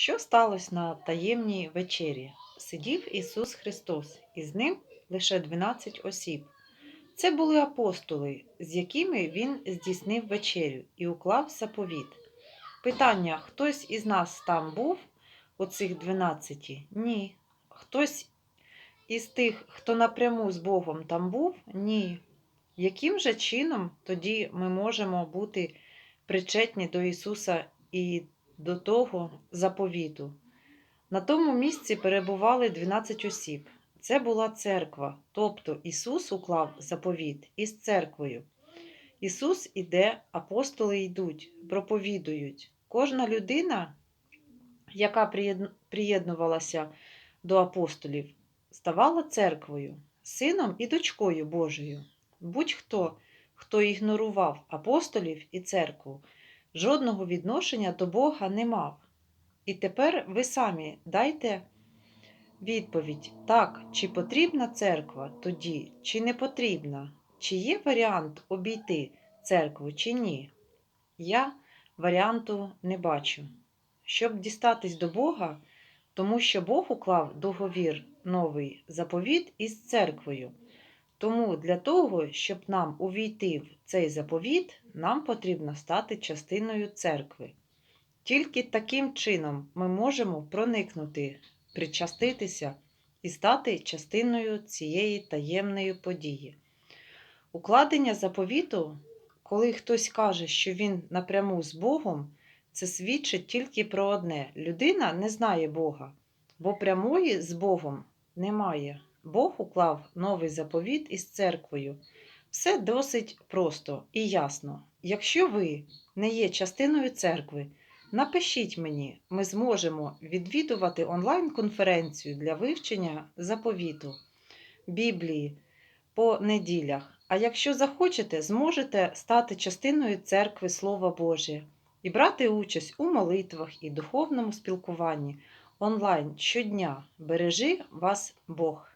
Що сталося на таємній вечері? Сидів Ісус Христос, і з ним лише 12 осіб. Це були апостоли, з якими Він здійснив вечерю і уклав заповіт. Питання: хтось із нас там був у цих 12? Ні. Хтось із тих, хто напряму з Богом там був? Ні. Яким же чином тоді ми можемо бути причетні до Ісуса і до того заповіту? На тому місці перебували 12 осіб. Це була церква, тобто Ісус уклав заповіт із церквою. Ісус іде, апостоли йдуть, проповідують. Кожна людина, яка приєднувалася до апостолів, ставала церквою, сином і дочкою Божою. Будь-хто, хто ігнорував апостолів і церкву, жодного відношення до Бога не мав. І тепер ви самі дайте відповідь, так, чи потрібна церква тоді, чи не потрібна, чи є варіант обійти церкву, чи ні. Я варіанту не бачу. Щоб дістатись до Бога, тому що Бог уклав договір новий заповіт із церквою. Тому для того, щоб нам увійти в цей заповіт, нам потрібно стати частиною церкви. Тільки таким чином ми можемо проникнути, причаститися і стати частиною цієї таємної події. Укладення заповіту, коли хтось каже, що він напряму з Богом, це свідчить тільки про одне: людина не знає Бога, бо прямої з Богом немає. Бог уклав новий заповіт із церквою. Все досить просто і ясно. Якщо ви не є частиною церкви, напишіть мені, ми зможемо відвідувати онлайн-конференцію для вивчення заповіту Біблії по неділях. А якщо захочете, зможете стати частиною церкви Слова Божє і брати участь у молитвах і духовному спілкуванні онлайн щодня. Бережи вас Бог!